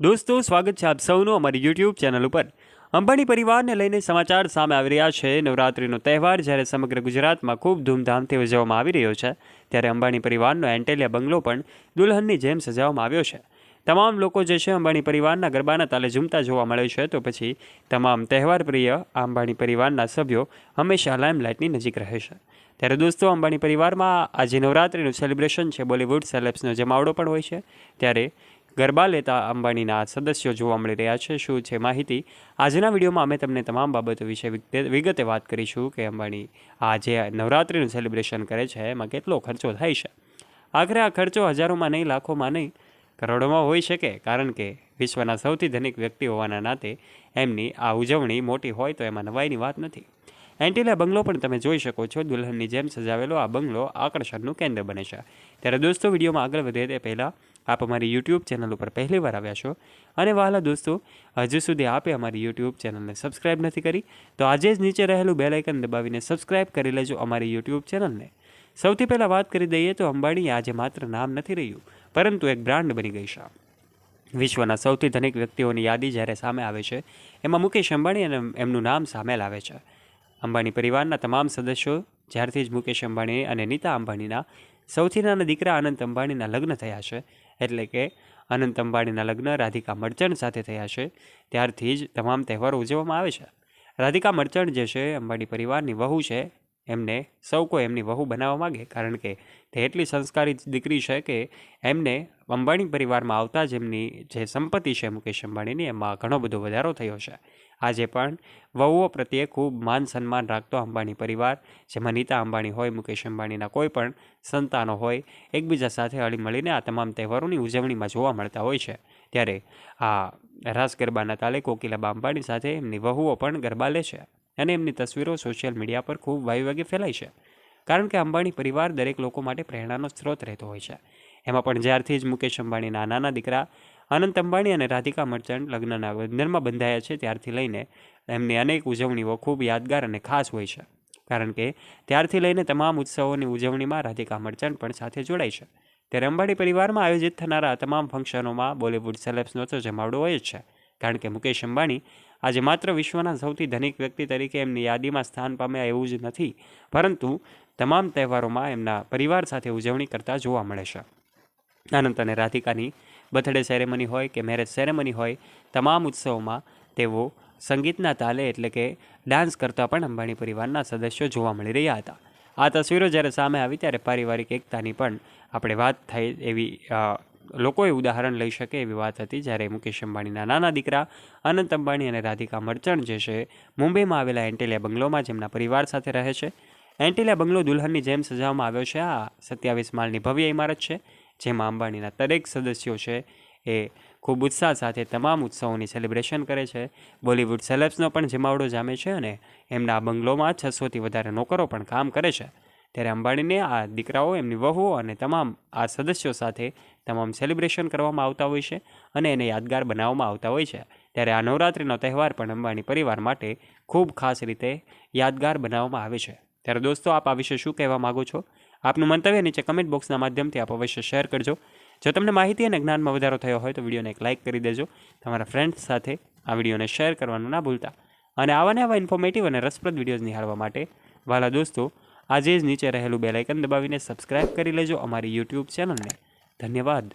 દોસ્તો, સ્વાગત છે આપ સૌનું અમારી યુટ્યુબ ચેનલ ઉપર. અંબાણી પરિવારને લઈને સમાચાર સામે આવી રહ્યા છે. નવરાત્રિનો તહેવાર જ્યારે સમગ્ર ગુજરાતમાં ખૂબ ધૂમધામથી ઉજવવામાં આવી રહ્યો છે, ત્યારે અંબાણી પરિવારનો એન્ટેલિયા બંગલો પણ દુલ્હનની જેમ સજાવવામાં આવ્યો છે. તમામ લોકો જે છે અંબાણી પરિવારના ગરબાના તાલે ઝૂમતા જોવા મળે છે, તો પછી તમામ તહેવાર પ્રિય અંબાણી પરિવારના સભ્યો હંમેશા લાઇમલાઇટની નજીક રહે છે. ત્યારે દોસ્તો, અંબાણી પરિવારમાં આજે નવરાત્રિનું સેલિબ્રેશન છે. બોલિવૂડ સેલેબ્સનો જમાવડો પણ હોય છે. ત્યારે ગરબા લેતા અંબાણીના સદસ્યો જોવા મળી રહ્યા છે. શું છે માહિતી? આજના વિડીયોમાં અમે તમને તમામ બાબતો વિશે વિગતે- વાત કરીશું કે અંબાણી આ જે નવરાત્રિનું સેલિબ્રેશન કરે છે. એમાં કેટલો ખર્ચો થાય છે? આખરે આ ખર્ચો હજારોમાં નહીં, લાખોમાં નહીં, કરોડોમાં હોઈ શકે કારણ કે વિશ્વના સૌથી ધનિક વ્યક્તિ હોવાના નાતે એમની આ ઉજવણી મોટી હોય તો એમાં નવાઈની વાત નથી. એન્ટીલા બંગલો પણ તમે જોઈ શકો છો. દુલ્હનની જેમ સજાવેલો આ બંગલો આકર્ષણનું કેન્દ્ર બને છે. ત્યારે દોસ્તો, વિડીયોમાં આગળ વધે તે પહેલાં આપ અમારી યુટ્યુબ ચેનલ ઉપર પહેલી વાર આવ્યા છો? અને વહાલા દોસ્તો, હજુ સુધી આપે અમારી યુટ્યુબ ચેનલને સબસ્ક્રાઇબ નથી કરી? તો આજે જ નીચે રહેલું બેલ દબાવીને સબસ્ક્રાઇબ કરી લેજો અમારી યુટ્યુબ ચેનલને સૌથી પહેલાં વાત કરી દઈએ તો અંબાણી આજે માત્ર નામ નથી રહ્યું, પરંતુ એક બ્રાન્ડ બની ગઈ છે. વિશ્વના સૌથી ધનિક વ્યક્તિઓની યાદી જ્યારે સામે આવે છે, એમાં મુકેશ અંબાણી અને એમનું નામ સામેલ આવે છે. અંબાણી પરિવારના તમામ સદસ્યો, જ્યારથી જ મુકેશ અંબાણી અને નીતા અંબાણીના સૌથી નાના દીકરા અનંત અંબાણીના લગ્ન થયા છે. એટલે કે અનંત અંબાણીના લગ્ન રાધિકા મર્ચન્ટ સાથે થયા છે. ત્યારથી જ તમામ તહેવારો ઉજવવામાં આવે છે. રાધિકા મર્ચન્ટ જે છે, અંબાણી પરિવારની વહુ છે. એમને સૌ કોઈ એમની વહુ બનાવવા માગે, કારણ કે તે એટલી સંસ્કારી દીકરી છે કે એમને અંબાણી પરિવારમાં આવતા જ એમની જે સંપત્તિ છે મુકેશ અંબાણીની, એમાં ઘણો બધો વધારો થયો છે. આજે પણ વહુઓ પ્રત્યે ખૂબ માન સન્માન રાખતો અંબાણી પરિવાર, જેમાં નીતા અંબાણી હોય, મુકેશ અંબાણીના કોઈ પણ સંતાનો હોય, એકબીજા સાથે હળી મળીને આ તમામ તહેવારોની ઉજવણીમાં જોવા મળતા હોય છે. ત્યારે આ રાસ ગરબાના તાલે કોકિલાબા અંબાણી સાથે એમની વહુઓ પણ ગરબા લે છે. અને એમની તસવીરો સોશિયલ મીડિયા પર ખૂબ વાયુવેગે ફેલાય છે. કારણ કે અંબાણી પરિવાર દરેક લોકો માટે પ્રેરણાનો સ્ત્રોત રહેતો હોય છે. એમાં પણ જ્યારથી જ મુકેશ અંબાણીના નાના દીકરા, અનંત અંબાણી અને રાધિકા મર્ચન્ટ લગ્નના બંધનમાં બંધાયા છે, ત્યારથી લઈને એમની અનેક ઉજવણીઓ ખૂબ યાદગાર અને ખાસ હોય છે. કારણ કે ત્યારથી લઈને તમામ ઉત્સવોની ઉજવણીમાં રાધિકા મર્ચન્ટ પણ સાથે જોડાય છે. ત્યારે અંબાણી પરિવારમાં આયોજિત થનારા તમામ ફંક્શનોમાં બોલિવૂડ સેલેબ્સનો તો જમાવડો હોય જ છે. કારણ કે મુકેશ અંબાણી આજે માત્ર વિશ્વના સૌથી ધનિક વ્યક્તિ તરીકે એમની યાદીમાં સ્થાન પામ્યા એવું જ નથી. પરંતુ તમામ તહેવારોમાં એમના પરિવાર સાથે ઉજવણી કરતા જોવા મળે છે. અનંત અને રાધિકાની બર્થડે સેરેમની હોય કે મેરેજ સેરેમની હોય, તમામ ઉત્સવોમાં તેઓ સંગીતના તાલે એટલે કે ડાન્સ કરતા પણ અંબાણી પરિવારના સદસ્યો જોવા મળી રહ્યા હતા. આ તસવીરો જ્યારે સામે આવી ત્યારે પારિવારિક એકતાની પણ આપણે વાત થઈ એવી લોકોએ ઉદાહરણ લઈ શકે એવી વાત હતી જ્યારે મુકેશ અંબાણીના નાના દીકરા અનંત અંબાણી અને રાધિકા મર્ચન્ટ જે છે, મુંબઈમાં આવેલા એન્ટેલિયા બંગલોમાં જેમના પરિવાર સાથે રહે છે. એન્ટેલિયા બંગલો દુલ્હનની જેમ સજાવવામાં આવ્યો છે. આ સત્યાવીસ માળની ભવ્ય ઇમારત છે, જેમાં અંબાણીના દરેક સદસ્યો છે એ ખૂબ ઉત્સાહ સાથે તમામ ઉત્સવોની સેલિબ્રેશન કરે છે. બોલિવૂડ સેલેબ્સનો પણ જમાવડો જામે છે અને એમના બંગલોમાં છસોથી વધારે નોકરો પણ કામ કરે છે. ત્યારે અંબાણીને આ દીકરાઓ, એમની વહુઓ અને તમામ આ સદસ્યો સાથે તમામ સેલિબ્રેશન કરવામાં આવતા હોય છે અને એને યાદગાર બનાવવામાં આવતા હોય છે. ત્યારે આ નવરાત્રિનો તહેવાર પણ અંબાણી પરિવાર માટે ખૂબ ખાસ રીતે યાદગાર બનાવવામાં આવે છે. ત્યારે દોસ્તો, આપ આ વિશે શું કહેવા માગો છો? આપનું મંતવ્ય નીચે કમેન્ટ બોક્સના માધ્યમથી આપ અવશ્ય શેર કરજો. જો તમને માહિતી અને જ્ઞાનમાં વધારો થયો હોય તો વિડીયોને એક લાઇક કરી દેજો. તમારા ફ્રેન્ડ્સ સાથે આ વિડીયોને શેર કરવાનું ના ભૂલતા. અને આવા ને આવા ઇન્ફોર્મેટિવ અને રસપ્રદ વિડીયોઝ નિહાળવા માટે વાલા દોસ્તો, આજે જ નીચે રહેલું બેલાઇકન દબાવીને સબસ્ક્રાઇબ કરી લેજો અમારી યુટ્યુબ ચેનલને ધન્યવાદ